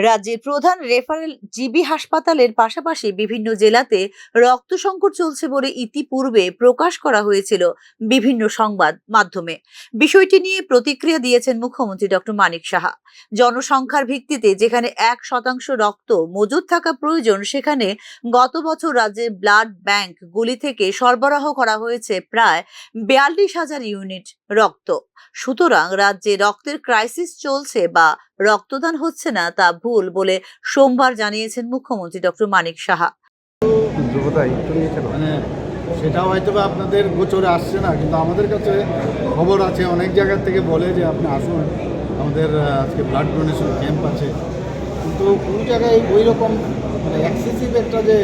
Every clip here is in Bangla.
রাজ্যের প্রধান রেফারেল জিবি হাসপাতালের পাশাপাশি বিভিন্ন জেলাতে রক্ত সংকট চলছে বলে ইতিপূর্বে প্রকাশ করা হয়েছিল বিভিন্ন সংবাদ মাধ্যমে। বিষয়টি নিয়ে প্রতিক্রিয়া দিয়েছেন মুখ্যমন্ত্রী ডক্টর মানিক সাহা। জনসংখ্যার ভিত্তিতে যেখানে এক শতাংশ রক্ত মজুদ থাকা প্রয়োজন, সেখানে গত বছর রাজ্যের ব্লাড ব্যাংক গুলি থেকে সরবরাহ করা হয়েছে প্রায় বিয়াল্লিশ হাজার ইউনিট। রক্ত। সুতরাং রাজ্যে রক্তের ক্রাইসিস চলছে বা রক্তদান হচ্ছে না তা ভুল বলে সোমবার জানিয়েছেন মুখ্যমন্ত্রী ডক্টর মানিক সাহা। মানে সেটাও হয়তো বা আপনাদের গোচরে আসছে না কিন্তু আমাদের কাছে খবর আছে অনেক জায়গা থেকে বলে যে আপনি আসুন আমাদের আজকে ব্লাড ডোনেশন ক্যাম্প আছে। কিন্তু কোনো জায়গায় ওই রকম মানে এক্সেসিভ একটা যে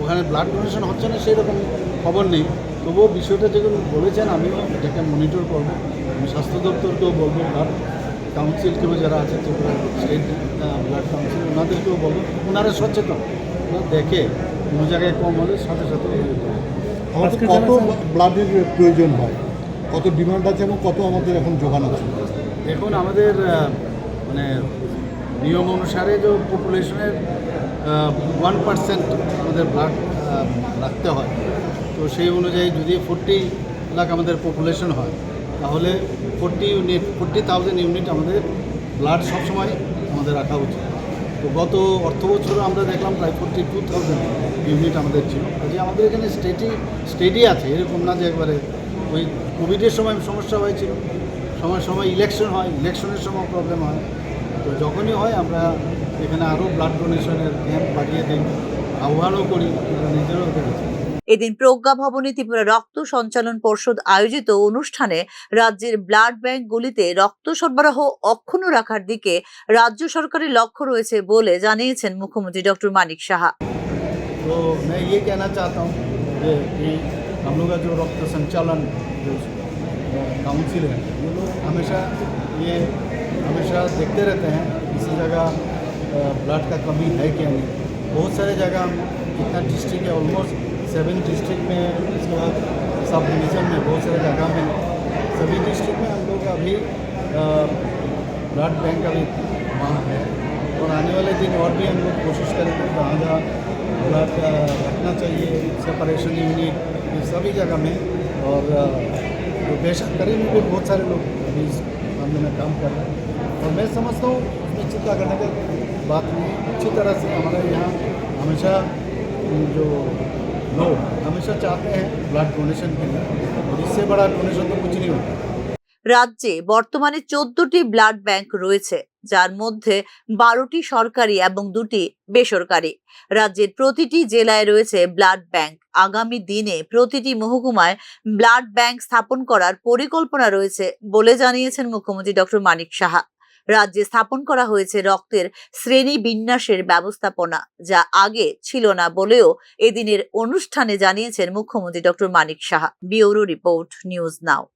ওখানে ব্লাড ডোনেশন হচ্ছে না সেই রকম খবর নেই। তবুও বিষয়টা যেগুলো বলেছেন আমি এটাকে মনিটর করব। আমি স্বাস্থ্য দপ্তরকেও বলব ব্লাড কাউন্সিলকেও যারা আছে ত্রিপুরা স্টেট ব্লাড কাউন্সিল ওনাদেরকেও বলব। ওনারা সচেতন। দেখে কোনো জায়গায় কম হলে সাথে সাথে কত ব্লাডের প্রয়োজন হয়? কত ডিমান্ড আছে এবং কত আমাদের এখন যোগান আছে? এখন আমাদের মানে নিয়ম অনুসারে যে পপুলেশনের ওয়ান পার্সেন্ট আমাদের ব্লাড রাখতে হয়। তো সেই অনুযায়ী যদি ফোরটি লাখ আমাদের পপুলেশন হয়, তাহলে forty unit forty thousand unit আমাদের ব্লাড সবসময় আমাদের রাখা উচিত। তো গত অর্থ বছরও আমরা দেখলাম প্রায় ফোরটি টু থাউজেন্ড ইউনিট আমাদের ছিল। কাজে আমাদের এখানে স্টেটি স্টেডি আছে, এরকম না যে একবারে ওই কোভিডের সময় সমস্যা হয়েছিল। সময় সময় ইলেকশন হয় ইলেকশনের সময় প্রবলেম হয়। তো যখনই হয় আমরা এখানে আরও ব্লাড ডোনেশনের ক্যাম্প বাড়িয়ে দিই আহ্বানও করি আপনারা নিজেরাও দেখেছেন এদিন প্রজ্ঞা ভবনে ত্রিপুরা রক্ত সঞ্চালন পর্ষদ আয়োজিত অনুষ্ঠানে রাজ্যের ব্লাড ব্যাংকগুলিতে রক্ত সরবরাহ অক্ষুণ্ণ রাখার দিকে রাজ্য সরকারের লক্ষ্য রয়েছে বলে জানিয়েছেন মুখ্যমন্ত্রী ডক্টর মানিক সাহা तो मैं ये कहना चाहता हूँ कि कि हम लोग का जो रक्त संचालन जो काउंसिल है ये लोग हमेशा ये हमेशा देखते रहते हैं, किसी जगह ब्लड का कमी है क्या नहीं? बहुत सारे जगह हम डिस्ट्रिक्ट है ऑलमोस्ट सेवन डिस्ट्रिक्ट में उसके बाद सब डिवीज़न में बहुत सारे जगह में। सभी डिस्ट्रिक्ट में हम लोग अभी ब्लड बैंक अभी वहाँ है। और आने वाले दिन और भी हम लोग कोशिश करेंगे जहाँ जहाँ ब्लड रखना चाहिए सेपरेशन यूनिट ये सभी जगह में। और जो बेसरकारी में भी बहुत सारे लोग अभी इस मामले में काम कर रहे हैं। और मैं समझता हूँ उसमें चिंता करने का बात नहीं है। अच्छी तरह से हमारे यहाँ हमेशा जो लोग हमेशा चाहते हैं ब्लड डोनेशन के लिए और इससे बड़ा डोनेशन तो कुछ नहीं होता রাজ্যে বর্তমানে চোদ্দটি ব্লাড ব্যাংক রয়েছে যার মধ্যে বারোটি সরকারি এবং দুটি বেসরকারি রাজ্যের প্রতিটি জেলায় রয়েছে ব্লাড ব্যাংক আগামী দিনে প্রতিটি মহকুমায় ব্লাড ব্যাংক স্থাপন করার পরিকল্পনা রয়েছে বলে জানিয়েছেন মুখ্যমন্ত্রী ডক্টর মানিক সাহা রাজ্যে স্থাপন করা হয়েছে রক্তের শ্রেণি বিন্যাসের ব্যবস্থাপনা, যা আগে ছিল না বলেও এদিনের অনুষ্ঠানে জানিয়েছেন মুখ্যমন্ত্রী doctor Manik Saha. Bureau report, news now.